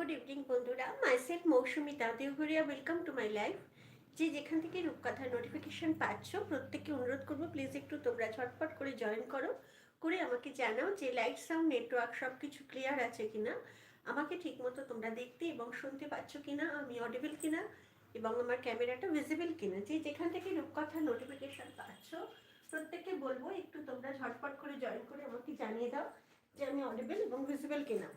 Good evening বন্ধুরা। Myself Mousumita Deoghoria welcome to my life যে যেখান থেকে রূপকথার নোটিফিকেশন পাচ্ছ, প্রত্যেককে অনুরোধ করব প্লিজ একটু তোমরা ঝটপট করে জয়েন করো, করে আমাকে জানাও যে লাইট সাউন্ড নেটওয়ার্ক সব কিছু ক্লিয়ার আছে কিনা। আমাকে ঠিকমতো তোমরা দেখতে এবং শুনতে পাচ্ছ কিনা, আমি অডিবল কিনা, এবং আমার ক্যামেরাটা ভিজিবল কিনা। যে যেখান থেকে রূপকথার নোটিফিকেশন পাচ্ছ, প্রত্যেককে বলব, একটু তোমরা ঝটপট করে জয়েন করে আমাকে জানিয়ে দাও যে আমি অডিবল এবং ভিজিবল কিনা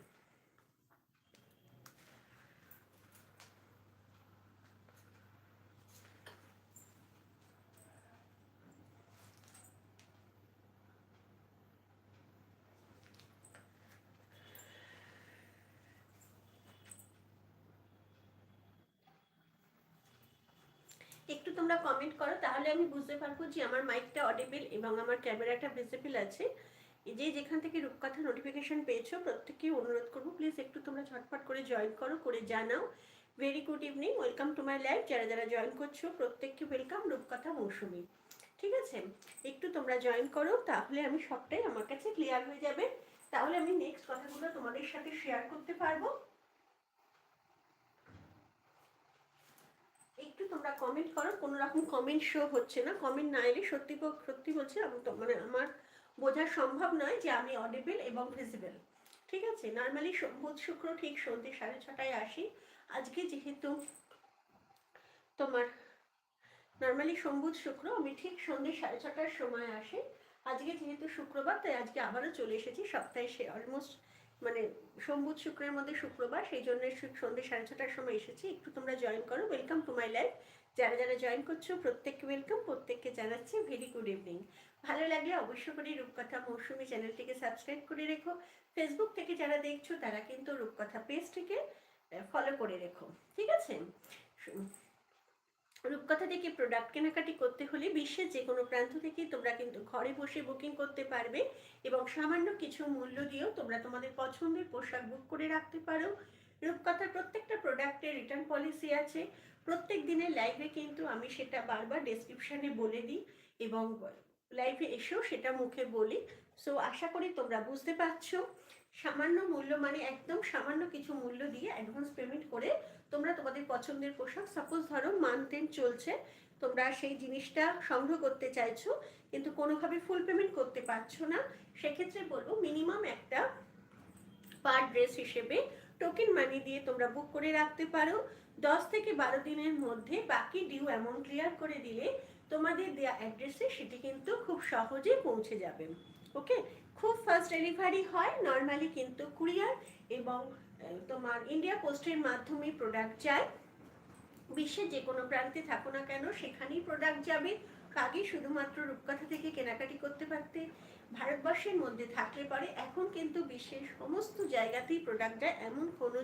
একটু তোমরা কমেন্ট করো তাহলে আমি বুঝতে পারব যে আমার মাইকটা অডিবল এবং আমার ক্যামেরাটা ভিজিবল আছে। যে যেখান থেকে রূপকথা নোটিফিকেশন পেয়েছ, প্রত্যেককে অনুরোধ করব প্লিজ একটু তোমরা ঝটপট করে জয়েন করো, করে জানাও। Very good evening welcome to my life যারা যারা জয়েন করছ, প্রত্যেককে ওয়েলকাম রূপকথা মৌসুমি। ঠিক আছে? একটু তোমরা জয়েন করো, তাহলে আমি সবটাই আমার কাছে ক্লিয়ার হয়ে যাবে। তাহলে আমি নেক্সট কথাগুলো তোমাদের সাথে শেয়ার করতে পারব একটু তোমরা কমেন্ট করো। কোনো রকম কমেন্ট শো হচ্ছে না। কমেন্ট না এলে সত্যি সত্যি বলছি, আমি মানে আমার বোঝা সম্ভব নয় যে আমি অডিবল এবং ভিজিবল ঠিক আছে? নর্মালি বুধ শুক্র ঠিক সন্ধ্যে সাড়ে ছটায় আসি। আজকে যেহেতু তোমার নর্মালি সম্বুধ শুক্র, আমি ঠিক সন্ধ্যে সাড়ে ছটার সময় আসি। আজকে যেহেতু শুক্রবার, তাই আজকে আবারও চলে এসেছি। সপ্তাহে সে অলমোস্ট মানে সম্বুধ শুক্রের মধ্যে শুক্রবার, সেই জন্য সন্ধ্যে সাড়ে ছটার সময় এসেছি। একটু তোমরা জয়েন করো। ওয়েলকাম টু মাই লাইফ যারা যারা জয়েন করছ, প্রত্যেককে ওয়েলকাম প্রত্যেককে জানাচ্ছি ভেরি গুড ইভিনিং ভালো লাগলে অবশ্য করে রূপকথা মৌসুমি চ্যানেলটিকে সাবস্ক্রাইব করে রেখো। ফেসবুক থেকে যারা দেখছ, তারা কিন্তু রূপকথা পেজটিকে ফলো করে রেখো। ঠিক আছে? রূপকথা থেকে প্রোডাক্ট কেনাকাটি করতে হলে বিশ্বের যে কোনো প্রান্ত থেকে তোমরা কিন্তু ঘরে বসে বুকিং করতে পারবে এবং সামান্য কিছু মূল্য দিয়েও তোমরা তোমাদের পছন্দের পোশাক বুক করে রাখতে পারো। রূপকথার প্রত্যেকটা প্রোডাক্টের রিটার্ন পলিসি আছে। প্রত্যেক দিনের লাইভে কিন্তু আমি সেটা বারবার ডেসক্রিপশানে বলে দিই এবং লাইভে এসেও সেটা মুখে বলি। সো আশা করি তোমরা বুঝতে পারছ। সামান্য মূল্য মানে একদম সামান্য কিছু মূল্য দিয়ে অ্যাডভান্স পেমেন্ট করে তোমরা তোমাদের পছন্দের পোশাক সাপোজ ধরো মান্থ এন্ড চলছে, তোমরা সেই জিনিসটা সংগ্রহ করতে চাইছো, কিন্তু কোনোভাবে ফুল পেমেন্ট করতে পারছ না, সেক্ষেত্রে বলব মিনিমাম একটা পার ড্রেস হিসেবে টোকেন মানি দিয়ে তোমরা বুক করে রাখতে পারো। দশ থেকে বারো দিনের মধ্যে বাকি ডিউ অ্যামাউন্ট ক্লিয়ার করে দিলে তোমাদের দেওয়া অ্যাড্রেসে সেটি কিন্তু খুব সহজেই পৌঁছে যাবে। ওকে খুব ফাস্ট ডেলিভারি হয় নর্মালি কিন্তু কুরিয়ার এবং তোমার ইন্ডিয়া পোস্টের মাধ্যমে প্রোডাক্ট যায়। বিশ্বের যে কোনো প্রান্তে থাকো না কেন, সেখানেই প্রোডাক্ট যাবে। আগে শুধুমাত্র রূপকথা থেকে কেনাকাটি করতে পারতে। ভারতবর্ষের মধ্যে থাকলে পরে এখন কিন্তু বিশ্বের সমস্ত জায়গাতেই প্রোডাক্ট যায়। এমন কোনো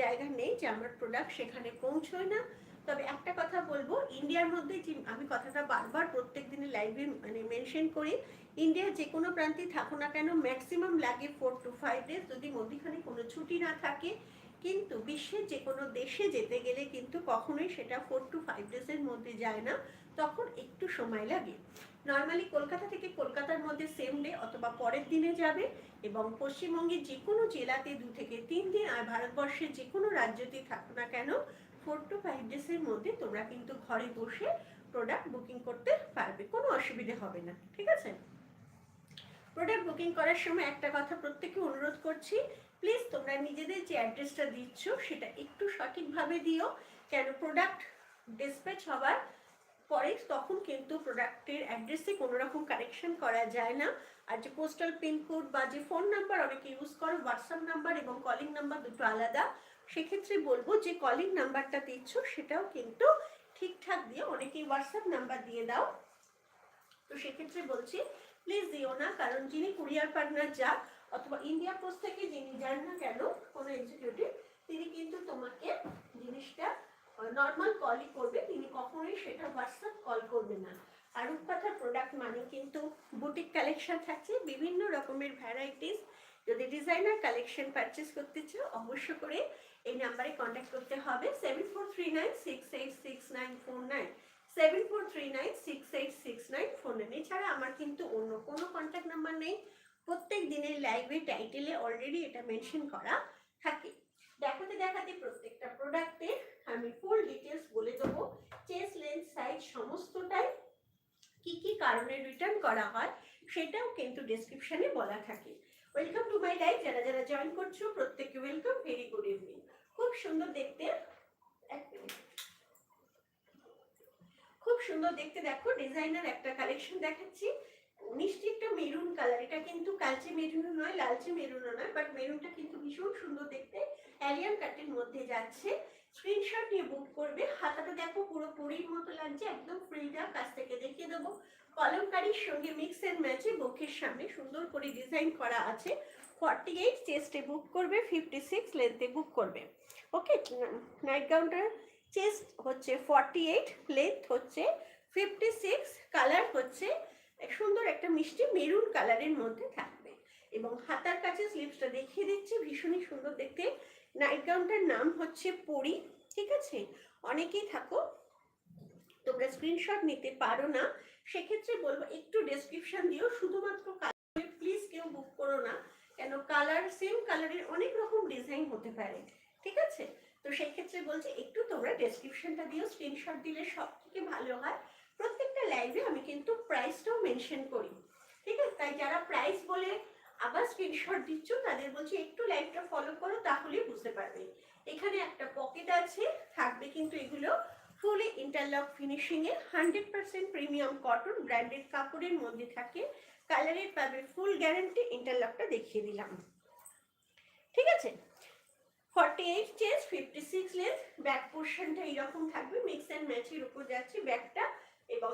জায়গা নেই যে আমার প্রোডাক্ট সেখানে পৌঁছয় না। তবে একটা কথা বলব, ইন্ডিয়ার মধ্যে আমি কথাটা বারবার প্রত্যেক দিনের লাইভে মানে মেনশন করি, ইন্ডিয়ার যে কোনো প্রান্তে থাকো না কেন ম্যাক্সিমাম লাগে ফোর টু ফাইভ ডেজ যদি মধ্যখানে কোনো ছুটি না থাকে। কিন্তু বিশ্বের যে কোনো দেশে যেতে গেলে কিন্তু কখনোই সেটা ফোর টু ফাইভ ডেজের মধ্যে যায় না, তখন একটু সময় লাগে। নর্মালি কলকাতা থেকে কলকাতার মধ্যে সেম ডে অথবা পরের দিনে যাবে এবং পশ্চিমবঙ্গের যে কোনো জেলাতে দু থেকে তিন দিন আর ভারতবর্ষের যে কোনো রাজ্যতেই থাকো না কেন ফোর টু ফাইভ ডেজের মধ্যে তোমরা কিন্তু ঘরে বসে প্রোডাক্ট বুকিং করতে পারবে। কোনো অসুবিধে হবে না, ঠিক আছে? প্রোডাক্ট বুকিং করার সময় একটা কথা প্রত্যেককে অনুরোধ করছি প্লিজ তোমরা নিজেদের যে অ্যাড্রেসটা দিচ্ছ সেটা একটু সঠিকভাবে দিও। কেন? প্রোডাক্ট ডিসপ্যাচ হওয়ার পরে তখন কিন্তু প্রোডাক্টের অ্যাড্রেসে কোনো রকম কারেকশন করা যায় না। আর যে পোস্টাল পিনকোড বা যে ফোন নাম্বার অনেকে ইউজ করো হোয়াটসঅ্যাপ নাম্বার এবং কলিং নাম্বার দুটো আলাদা। সেক্ষেত্রে বলব যে কলিং নাম্বারটা দিচ্ছ, সেটাও কিন্তু ঠিকঠাক দিয়ে অনেকেই হোয়াটসঅ্যাপ নাম্বার দিয়ে দাও। তো সেক্ষেত্রে বলছি প্লিজ দিও না, কারণ যিনি কুরিয়ার পার্টনার যাক অথবা ইন্ডিয়া পোস্ট থেকে যিনি যান না কেন, কোনো এক্সিকিউটিভ তিনি কিন্তু তোমাকে জিনিসটা নর্মাল কলই করবে, তিনি কখনোই সেটা হোয়াটসঅ্যাপ কল করবে না। আর রূপকথার প্রোডাক্ট মানে কিন্তু বুটিক কালেকশন থাকছে বিভিন্ন রকমের ভ্যারাইটিস যদি ডিজাইনার কালেকশন পারচেস করতে চাও, অবশ্য করে এই নাম্বারে কন্ট্যাক্ট করতে হবে seven four three nine six eight six nine four nine seven four three nine six eight six nine four nine এছাড়া আমার কিন্তু অন্য কোনো কন্ট্যাক্ট নাম্বার নেই। প্রত্যেক দিনের লাইভে টাইটেলে অলরেডি এটা মেনশন করা থাকে। দেখাতে দেখাতে প্রত্যেকটা প্রোডাক্টে আমি ফুল ডিটেলস বলে দেবো। চেস লেন্থ সাইজ সমস্তটাই কি কি কারণে রিটার্ন করা হয় সেটাও কিন্তু ডেসক্রিপশনে বলা থাকে। ওয়েলকাম টু মাই লাইফ যারা যারা জয়েন করছ, প্রত্যেককে ওয়েলকাম ভেরি গুড ইভিনিং খুব সুন্দর দেখতে। খুব সুন্দর দেখতে দেখো ডিজাইনার একটা কালেকশন দেখাচ্ছি। মিষ্টি একটা মেরুন কালার এটা কিন্তু কালচে মেরুন নয়, লালচে মেরুনও নয় বাট মেরুনটা কিন্তু ভীষণ সুন্দর দেখতে। অ্যালিয়ান কাটের মধ্যে যাচ্ছে। স্ক্রিনশট নিয়ে বুক করবে। হাতাটা দেখো, পুরো পুরীর মতো লাগছে, একদম ফ্রিটা কাছ থেকে দেখিয়ে দেবো। কলমকারির সঙ্গে মিক্স অ্যান্ড ম্যাচে বুকের সামনে সুন্দর করে ডিজাইন করা আছে। ফর্টি এইট চেস্টে বুক করবে ফিফটি সিক্স লেন্থে বুক করবে। ওকে নাইট গাউনটার চেস্ট হচ্ছে ফর্টি এইট লেন্থ হচ্ছে ফিফটি সিক্স কালার হচ্ছে সুন্দর একটা মিষ্টি মেরুন কালারের মধ্যে থাকবে। এবং হাতার কাছে স্লিপসটা দেখিয়ে দিচ্ছি, ভীষণই সুন্দর দেখতে। নাইট গাউনটার নাম হচ্ছে পরি, ঠিক আছে? অনেকেই থাকো, তোমরা স্ক্রিনশট নিতে পারো না। সেক্ষেত্রে বলব, একটু ডেসক্রিপশন দিও, শুধুমাত্র কালার প্লিজ কেউ বুক করো না। কেন কালার সেম কালারের অনেক রকম ডিজাইন হতে পারে, ঠিক আছে? তো সেই ক্ষেত্রে বলছি, একটু তোমরা ডেসক্রিপশনটা দিও স্ক্রিনশট দিলে সব থেকে ভালো হয়। প্রত্যেকটা লাইভে আমি কিন্তু প্রাইসটাও মেনশন করি, ঠিক আছে? তাই যারা প্রাইস বলে আবার স্ক্রিনশট দিচ্ছ, তাদের বলছি, একটু লাইভটা ফলো করো তাহলেই বুঝতে পারবে। এখানে একটা পকেট আছে, থাকবে কিন্তু এগুলো ফুলি ইন্টারলক ফিনিশিং এ। Hundred percent premium cotton branded কাপড়ের মধ্যে থাকে। কালারের পাবে ফুল গ্যারান্টি ইন্টারলকটা দেখিয়ে দিলাম। ঠিক আছে? Forty eight chest fifty six length back পোর্শনটা এইরকম থাকবে মিক্স অ্যান্ড ম্যাচের উপর যাচ্ছে ব্যাকটা এবং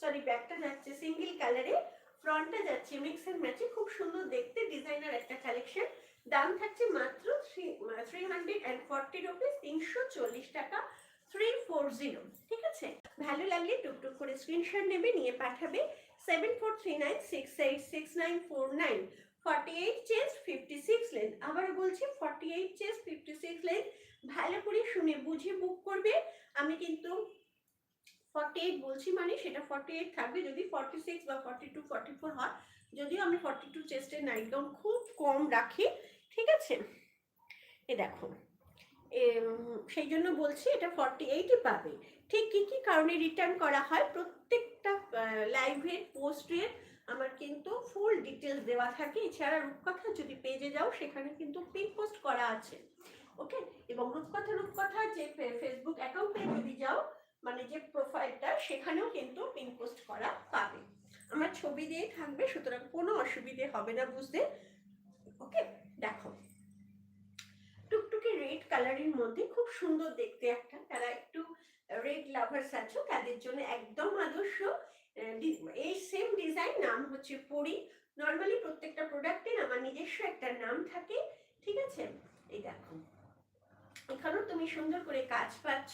সরি ব্যাকটা যাচ্ছে সিঙ্গেল কালারে ফ্রন্টটা যাচ্ছে মিক্স অ্যান্ড ম্যাচে খুব সুন্দর দেখতে ডিজাইনার একটা কালেকশন দাম থাকছে মাত্র three three hundred and forty rupees তিনশো চল্লিশ টাকা থ্রি ফোর জিরো ঠিক আছে? ভালো লাগলে টুকটুক করে স্ক্রিনশট নেবে, নিয়ে পাঠাবে। Seven four three nine six eight six nine four nine forty eight chest fifty six length আবারও বলছি forty eight chest fifty six length ভালো করে শুনে বুঝে বুক করবে। আমি কিন্তু ফর্টি এইট বলছি মানে সেটা ফর্টি এইট থাকবে। যদি ফর্টি সিক্স বা ফর্টি টু ফর্টি ফোর হয়, যদিও আমি ফর্টি টু চেস্টের নাইট গাউন খুব কম রাখি, ঠিক আছে? এ দেখো সেই জন্য বলছি এটা ফর্টি এইটই পাবে। ঠিক কী কী কারণে রিটার্ন করা হয়? প্রত্যেকটা লাইভের পোস্টের আমার কিন্তু ফুল ডিটেলস দেওয়া থাকে। এছাড়া রূপকথা যদি পেজে যাও, সেখানে কিন্তু পিন পোস্ট করা আছে। ওকে এবং রূপকথা রূপকথা যে ফেসবুক অ্যাকাউন্টে যদি যাও মানে যে প্রোফাইলটা সেখানেও কিন্তু পিন পোস্ট করা পাবে। আমার ছবি দিয়ে থাকবে, সুতরাং কোনো অসুবিধে হবে না বুঝতে। ওকে দেখো। টুকটুকে রেড কালারের মধ্যে খুব সুন্দর দেখতে একটা। তারা একটু রেড লাভার্স আছো, তাদের জন্য একদম আদর্শ এই সেম ডিজাইন নাম হচ্ছে পরি। নর্মালি প্রত্যেকটা প্রোডাক্টের আমার নিজস্ব একটা নাম থাকে, ঠিক আছে? এই দেখো। এখানেও তুমি সুন্দর করে কাজ পাচ্ছ।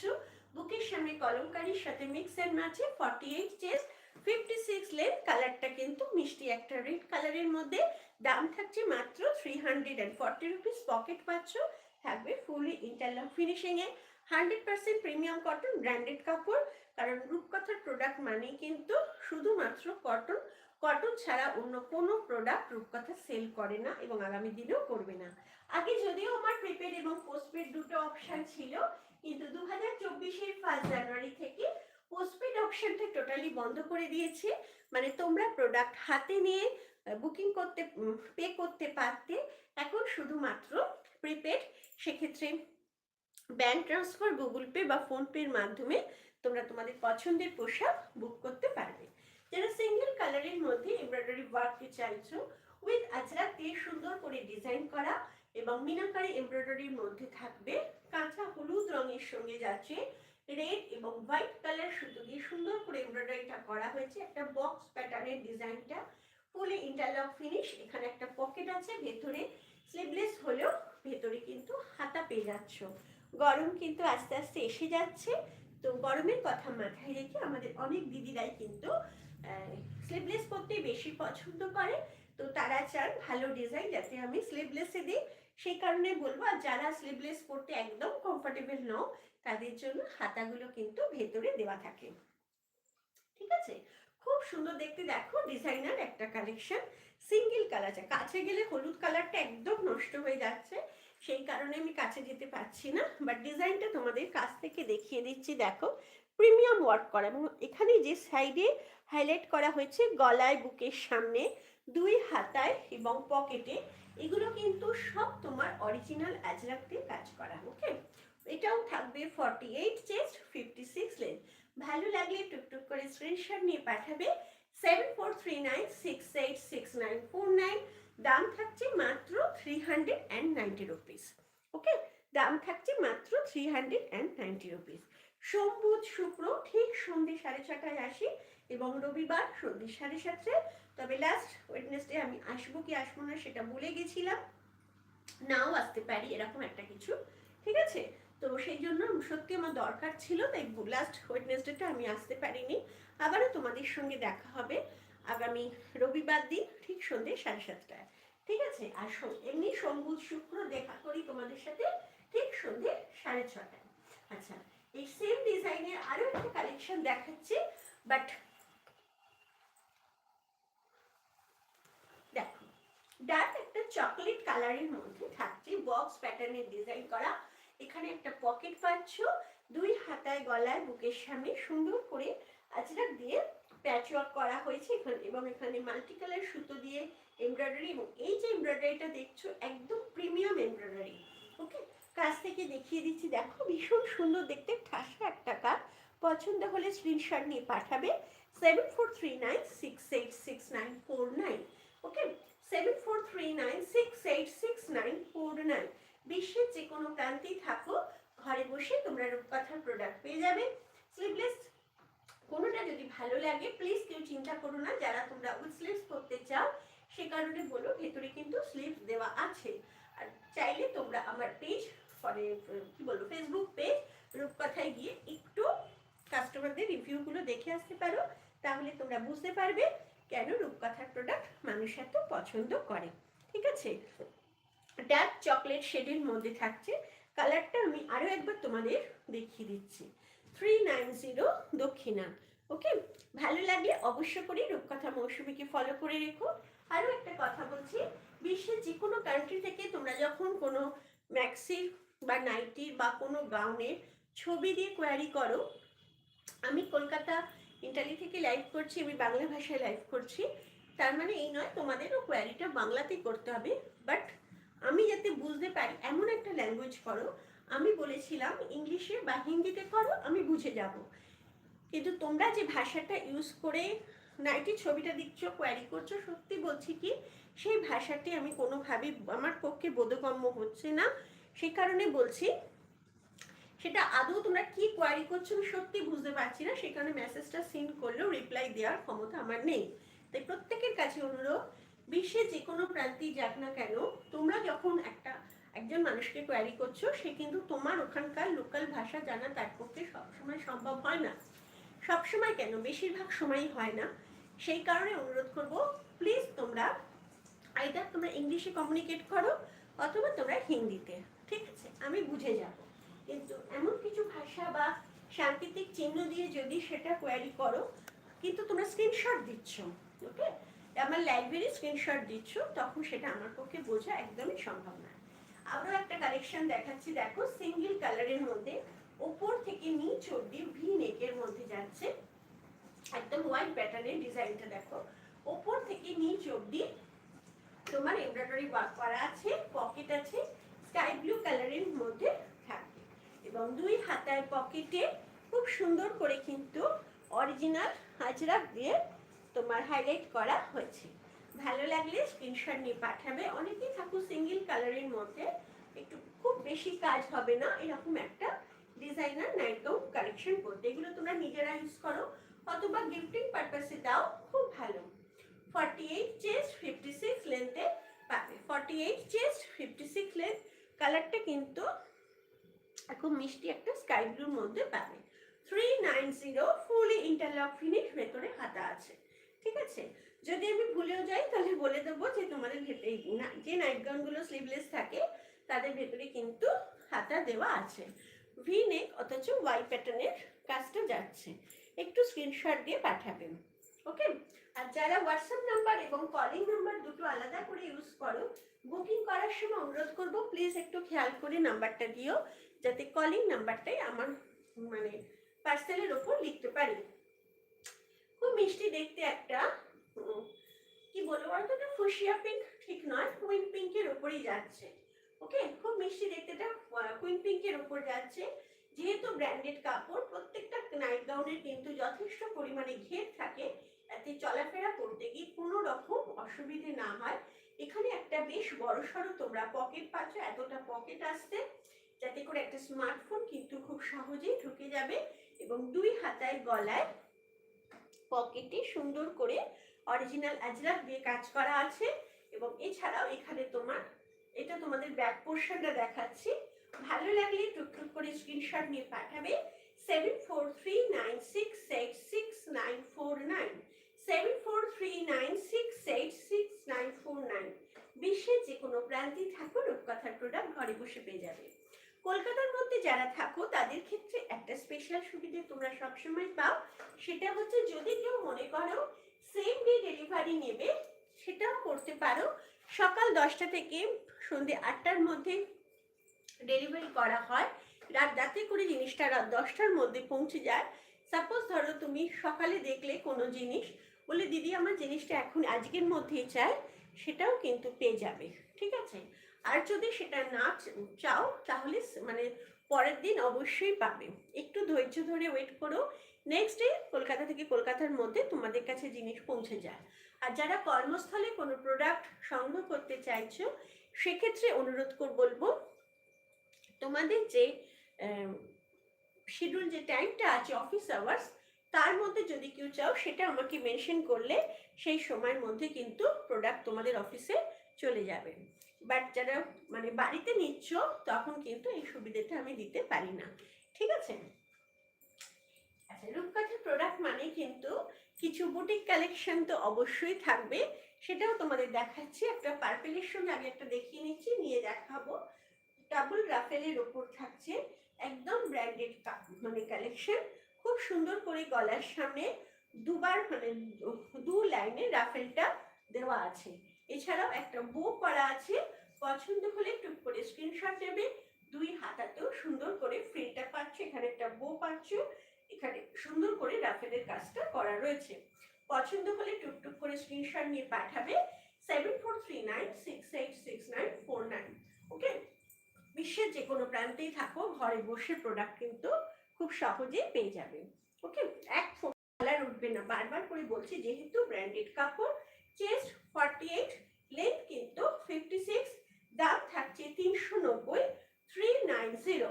বুকের সামনে কলমকারির সাথে মিক্স অ্যান্ড ম্যাচে forty eight chest fifty six length কালারটা কিন্তু মিষ্টি একটা রেড কালারের মধ্যে। দাম থাকছে মাত্র three hundred and forty rupees pocket পাচ্ছ। থাকবে fully interlock ফিনিশিংয়ে hundred percent premium cotton, branded কাপড়। কারণ রূপকথার প্রোডাক্ট মানেই কিন্তু শুধুমাত্র কটন। কটন ছাড়া অন্য কোনো প্রোডাক্ট রূপকথা সেল করে না এবং আগামী দিনেও করবে না। আগে যদিও আমার প্রিপেড এবং পোস্টপেড দুটো অপশান ছিল, কিন্তু দু হাজার চব্বিশের ফার্স্ট জানুয়ারি থেকে পোস্টপেড অপশানটা টোটালি বন্ধ করে দিয়েছে। মানে তোমরা প্রোডাক্ট হাতে নিয়ে বুকিং করতে পে করতে পারতে এখন শুধুমাত্র প্রিপেড সেক্ষেত্রে ব্যাঙ্ক ট্রান্সফার গুগল পে বা ফোনপের মাধ্যমে তোমরা তোমাদের পছন্দের পোশাক বুক করতে পারবে। যারা সিঙ্গেল কালারের মধ্যে এমব্রয়ডারি ওয়ার্ককে চাইছো উইথ আজরাক দিয়ে সুন্দর করে ডিজাইন করা এবং মিনাকারি এমব্রয়ডারির মধ্যে থাকবে, কাঁচা হলুদ রঙের সঙ্গে যাচ্ছে রেড এবং হোয়াইট কালার সুতো দিয়ে সুন্দর করে এমব্রয়ডারিটা করা হয়েছে। একটা বক্স প্যাটার্নের ডিজাইনটা ফুলি ইন্টারলক ফিনিশ এখানে একটা পকেট আছে, ভেতরে স্লিভলেস হলেও ভেতরে কিন্তু হাতা পেয়ে যাচ্ছ। গরম কিন্তু আস্তে আস্তে এসে যাচ্ছে। তো গরমের কথা মাথায় রেখে আমাদের অনেক দিদিরাই কিন্তু স্লিভলেস পরতে বেশি পছন্দ করে। তো তারা চান ভালো ডিজাইন যাতে আমি স্লিভলেসে দিই। সেই কারণে বলব, আর যারা স্লিভলেস পরতে একদম কমফর্টেবল নও, তাদের জন্য হাতাগুলো কিন্তু ভেতরে দেওয়া থাকে। ঠিক আছে? খুব সুন্দর দেখতে দেখো ডিজাইনার একটা কালেকশন সিঙ্গেল কালার কাছে গেলে হলুদ কালারটা একদম নষ্ট হয়ে যাচ্ছে। সেই কারণে আমি কাছে যেতে পারছি না বাট ডিজাইনটা তোমাদের কাছ থেকে দেখিয়ে দিচ্ছি, দেখো। প্রিমিয়াম ওয়ার্ক করা, এবং এখানে যে সাইডে হাইলাইট করা হয়েছে গলায় বুকের সামনে, দুই হাতায় এবং পকেটে এগুলো কিন্তু সব তোমার অরিজিনাল অ্যাজরাক কাজ করা ওকে এটাও থাকবে forty eight chest fifty six length ভালো লাগলে টুকটুক করে স্ক্রিনশট নিয়ে পাঠাবে। Seven four three nine six eight six nine four nine দাম থাকছে মাত্র three hundred and ninety rupees okay দাম থাকছে মাত্র three hundred and ninety rupees সোম বুধ শুক্র ঠিক সন্ধ্যে সাড়ে ছটায় আসি এবং রবিবার সন্ধ্যে সাড়ে সাতটায়। তবে লাস্ট ওয়েডনেসডে আমি আসব কি আসব না সেটা বলে গেছিলাম। নাও আসতে পারি, এরকম একটা কিছু, ঠিক আছে? তো সেই জন্য সত্যি আমার দরকার ছিল, তাই লাস্ট ওয়েডনেসডেটা আমি আসতে পারিনি। আবারও তোমাদের সঙ্গে দেখা হবে আগামী রবিবার দিন, ঠিক সন্ধ্যে সাড়ে সাতটায়। ঠিক আছে? আর এমনি সোম বুধ শুক্র দেখা করি তোমাদের সাথে, ঠিক সন্ধ্যে সাড়ে ছটায়। আচ্ছা এই সেম ডিজাইনের আরও একটা কালেকশন দেখাচ্ছি বাট দেখো ডার্ক একটা চকলেট কালারের মধ্যে থাকছে বক্স প্যাটার্নের ডিজাইন করা এখানে একটা পকেট পাচ্ছ। দুই হাতায় গলায় বুকের সামনে সুন্দর করে আজরাক দিয়ে প্যাচওয়ার্ক করা হয়েছে। এখানে এবং এখানে মাল্টি কালার সুতো দিয়ে এমব্রয়ডারি এবং এই যে এমব্রয়ডারিটা দেখছ, একদম প্রিমিয়াম এমব্রয়ডারি ওকে কাছ থেকে দেখিয়ে দিচ্ছি। দেখো, ভীষণ সুন্দর দেখতে। ঠাসা একটা কাজ পছন্দ হলে স্ক্রিনশট নিয়ে পাঠাবে। Seven four three nine six eight six nine four nine okay seven four three nine six eight six nine four nine বিশ্বের যে কোনো প্রান্তেই থাকো, ঘরে বসে তোমরা রূপকথার প্রোডাক্ট পেয়ে যাবে। স্লিভলেস কোনোটা যদি ভালো লাগে প্লিজ কেউ চিন্তা করো না, যারা তোমরা স্লিভস করতে চাও, সে কারণে বলো, ভেতরে কিন্তু স্লিভস দেওয়া আছে। আর চাইলে তোমরা আমার পেজ মানে কি বলব ফেসবুক পেজ রূপকথায় গিয়ে একটু কাস্টমারদের রিভিউগুলো দেখে আসতে পারো, তাহলে তোমরা বুঝতে পারবে কেন রূপকথার প্রোডাক্ট মানুষ এত পছন্দ করে। ঠিক আছে? ডার্ক চকলেট শেডের মধ্যে থাকছে। কালারটা আমি আরও একবার তোমাদের দেখিয়ে দিচ্ছি। থ্রি নাইন জিরো দক্ষিণা। ওকে ভালো লাগলে অবশ্য করে রূপকথা মৌসুমীকে ফলো করে রেখো। আরও একটা কথা বলছি, বিশ্বের যে কোনো কান্ট্রি থেকে তোমরা যখন কোনো ম্যাক্সির বা নাইটির বা কোনো গাউনের ছবি দিয়ে কোয়ারি করো, আমি কলকাতা ইন্টালি থেকে লাইভ করছি, আমি বাংলা ভাষায় লাইভ করছি। তার মানে এই নয়, তোমাদেরও কোয়ারিটা বাংলাতেই করতে হবে। বাট আমি যাতে বুঝতে পারি, এমন একটা ল্যাঙ্গুয়েজ করো, আমি বলেছিলাম ইংলিশে বা হিন্দিতে করো, আমি বুঝে যাব। কিন্তু তোমরা যে ভাষাটা ইউজ করে নাইটি ছবিটা দিচ্ছ কোয়ারি করছ, সত্যি বলছি কি, সেই ভাষাটি আমি কোনোভাবেই আমার পক্ষে বোধগম্য হচ্ছে না। সেই কারণে বলছি, সেটা আদৌ তোমরা কি কোয়ারি করছ আমি সত্যি বুঝতে পারছি না। সেই কারণে মেসেজটা সিন করলেও রিপ্লাই দেওয়ার ক্ষমতা আমার নেই। তাই প্রত্যেকের কাছে অনুরোধ বিশ্বের যে কোনো প্রান্তেই যাক না কেন, তোমরা যখন একটা, একজন মানুষকে কোয়ারি করছ, সে কিন্তু তোমার ওখানকার লোকাল ভাষা জানা তার পক্ষে সবসময় সম্ভব হয় না। সবসময় কেন? বেশিরভাগ সময়ই হয় না। সেই কারণে অনুরোধ করব প্লিজ তোমরা আইদার তোমরা ইংলিশে কমিউনিকেট করো, অথবা তোমরা হিন্দিতে, ঠিক আছে? আমি বুঝে যাব। কিন্তু এমন কিছু ভাষা বা সাংকেতিক চিহ্ন দিয়ে যদি সেটা কোয়ারি করো, কিন্তু তোমরা স্ক্রিনশট দিচ্ছ ওকে আমার লাইব্রেরি স্ক্রিনশট দিচ্ছ, তখন সেটা আমার পক্ষে বোঝা একদমই সম্ভব না। আরও একটা কালেকশন দেখাচ্ছি, দেখো সিঙ্গেল কালারের মধ্যে, ওপর থেকে নিচ অব্দি ভি নেকের মধ্যে যাচ্ছে। একদম হোয়াইট প্যাটার্নের ডিজাইনটা দেখো। ওপর থেকে নিচ অব্দি তোমার এমব্রয়ডারি ওয়ার্ক করা আছে পকেট আছে স্কাই ব্লু কালারের মধ্যে থাকবে। এবং দুই হাতার পকেটে খুব সুন্দর করে কিন্তু অরিজিনাল হাজরা দিয়ে তোমার হাইলাইট করা হয়েছে। ভালো লাগলে স্ক্রিনশট নিয়ে পাঠাবে। অনেকেই থাকুক সিঙ্গেল কালারের মধ্যে একটু খুব বেশি কাজ হবে না, এরকম একটা ডিজাইনার নাইট গাউন কালেকশন করতে। এগুলো তোমরা নিজেরা ইউজ করো, অথবা গিফটিং পারপাসে দাও, খুব ভালো। Forty eight chest fifty six লেন্থে পাবে। Forty eight chest fifty six length কালারটা কিন্তু খুব মিষ্টি একটা স্কাই ব্লুর মধ্যে পাবে। Three nine zero fully interlock finish ভেতরে হাতা আছে। ঠিক আছে? যদি আমি ভুলেও যাই, তাহলে বলে দেবো যে তোমাদের ভেতরে যে নাইট গাউনগুলো স্লিভলেস থাকে, তাদের ভেতরে কিন্তু হাতা দেওয়া আছে। ভি নেক অথচ ওয়াই প্যাটার্নের কাজটা যাচ্ছে। একটু স্ক্রিনশট দিয়ে পাঠাবেন ওকে আর যারা হোয়াটসঅ্যাপ নাম্বার এবং কলিং নাম্বার দুটো আলাদা করে ইউজ করো বুকিং করার সময় অনুরোধ করব প্লিজ একটু খেয়াল করে নাম্বারটা দিও, যাতে কলিং নাম্বারটাই আমার মানে পার্সেলের ওপর লিখতে পারি। খুব মিষ্টি দেখতে একটা। কি বলব বলতো? এটা ফুসিয়া পিঙ্ক ঠিক নয় কুইন পিঙ্কের ওপরই যাচ্ছে। ওকে খুব মিষ্টি দেখতে এটা কুইন পিঙ্কের ওপর যাচ্ছে। যেহেতু ব্র্যান্ডেড কাপড়, প্রত্যেকটা নাইট গাউনের কিন্তু যথেষ্ট পরিমাণে ঘের থাকে। এতে চলাফেরা করতে গিয়ে কোনো রকম অসুবিধে না হয়। এখানে একটা বেশ বড় সড়ো তোমরা পকেট পাচ্ছ, এতটা পকেট আসছে। যাতে করে একটা স্মার্টফোন কিন্তু খুব সহজেই ঢুকে যাবে এবং দুই হাতায় গলায় পকেটে সুন্দর করে অরিজিনাল আজরাক দিয়ে কাজ করা আছে এবং এছাড়াও এখানে তোমার, এটা তোমাদের ব্যাক পোর্শনটা দেখাচ্ছি। ভালো লাগলে টুকটুক করে স্ক্রিনশট নিয়ে পাঠাবে। Seven four three nine six eight six nine four nine seven four three nine six eight six nine four nine বিশ্বের যে কোনো প্রান্তে থাকো রূপকথার প্রোডাক্ট ঘরে বসে পেয়ে যাবে। কলকাতার মধ্যে যারা থাকো, তাদের ক্ষেত্রে একটা স্পেশাল সুবিধে তোমরা সবসময় পাও, সেটা হচ্ছে যদি কেউ মনে করো সেম ডে ডেলিভারি নেবে, সেটাও করতে পারো। সকাল দশটা থেকে সন্ধে আটটার মধ্যে ডেলিভারি করা হয়। রাত রাতে করে জিনিসটা রাত দশটার মধ্যে পৌঁছে যায়। সাপোজ ধরো তুমি সকালে দেখলে কোনো জিনিস, বলে, দিদি, আমার জিনিসটা এখন আজকের মধ্যেই চাই। সেটাও কিন্তু পেয়ে যাবে। ঠিক আছে? আর যদি সেটা না চাও তাহলে মানে পরের দিন অবশ্যই পাবে। একটু ধৈর্য ধরে ওয়েট করো। নেক্সট ডে কলকাতা থেকে কলকাতার মধ্যে তোমাদের কাছে জিনিস পৌঁছে যায়। আর যারা কর্মস্থলে কোনো প্রোডাক্ট সংগ্রহ করতে চাইছো, সেক্ষেত্রে অনুরোধ কর, বলব তোমাদের যে শিডিউল যে টাইমটা আছে অফিস আওয়ার্স তার মধ্যে যদি কেউ চাও সেটা আমাকে মেনশন করলে সেই সময়ের মধ্যে কিন্তু প্রোডাক্ট তোমাদের অফিসে চলে যাবে। বাট যারা মানে বাড়িতে নিচ্ছ, তখন কিন্তু এই সুবিধাটা আমি দিতে পারি না। ঠিক আছে? আচ্ছা রূপকথার প্রোডাক্ট মানে কিন্তু কিছু বুটিক কালেকশন তো অবশ্যই থাকবে। সেটাও তোমাদের দেখাচ্ছি। একটা পার্পেলের সঙ্গে আগে একটা দেখিয়ে নিচ্ছি, নিয়ে দেখাবো। ডাবল রাফেলের ওপর থাকছে একদম ব্র্যান্ডেড মানে কালেকশন খুব সুন্দর করে গলার সামনে দুবার মানে দু লাইনে রাফেলটা দেওয়া আছে। এছাড়াও একটা বো করা আছে। পছন্দ হলে টুক করে স্ক্রিনশট নেবে। দুই হাতাতেও সুন্দর করে ফ্রিলটা পাচ্ছ, এখানে একটা বো পাচ্ছ, এখানে সুন্দর করে রাফেলের কাজটা করা রয়েছে। পছন্দ হলে টুকটুক করে স্ক্রিনশট নিয়ে পাঠাবে। Seven four three nine six eight six nine four nine okay বিশ্বের যে কোনো প্রান্তেই থাকো, ঘরে বসে প্রোডাক্ট কিন্তু খুব সহজেই পেয়ে যাবে। ওকে এক কালার উঠবে না। বারবার করে বলছি, যেহেতু ব্র্যান্ডেড কাপড় চেস্ট ফর্টি এইট লেন্থ কিন্তু ফিফটি সিক্স দাম থাকছে তিনশো নব্বই three nine zero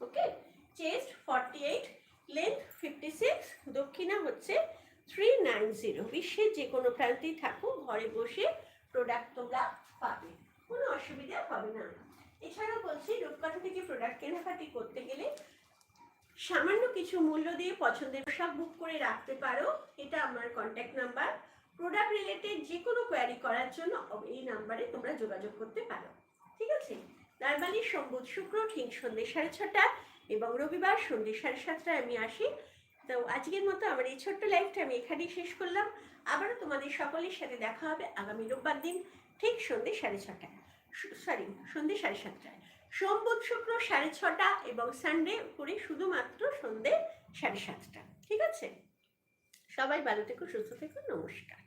okay chest forty eight length fifty six দক্ষিণা হচ্ছে থ্রি নাইন জিরো বিশ্বের যে কোনো প্রান্তেই থাকো ঘরে বসে প্রোডাক্ট তোমরা পাবে। কোনো অসুবিধা হবে না। এছাড়াও বলছি, রূপকথা থেকে প্রোডাক্ট কেনাকাটি করতে গেলে সামান্য কিছু মূল্য দিয়ে পছন্দের পোশাক বুক করে রাখতে পারো। এটা আমার কন্ট্যাক্ট নাম্বার প্রোডাক্ট রিলেটেড যে কোনো কোয়ারি করার জন্য এই নাম্বারে তোমরা যোগাযোগ করতে পারো। ঠিক আছে? নর্মালি সোমবুধ শুক্র, ঠিক সন্ধ্যে সাড়ে ছটা এবং রবিবার সন্ধ্যে সাড়ে সাতটায় আমি আসি। তো আজকের মতো আমার এই ছোট্ট লাইফটা আমি এখানেই শেষ করলাম। আবারও তোমাদের সকলের সাথে দেখা হবে আগামী রোববার দিন, ঠিক সন্ধ্যে সাড়ে ছটায়। সরি সন্ধ্যে সাড়ে সাতটায়। সোম বুধ শুক্র সাড়ে ছটা এবং সানডে করে শুধুমাত্র সন্ধ্যে সাড়ে সাতটা। ঠিক আছে? সবাই ভালো থেকো, সুস্থ থেকো, নমস্কার।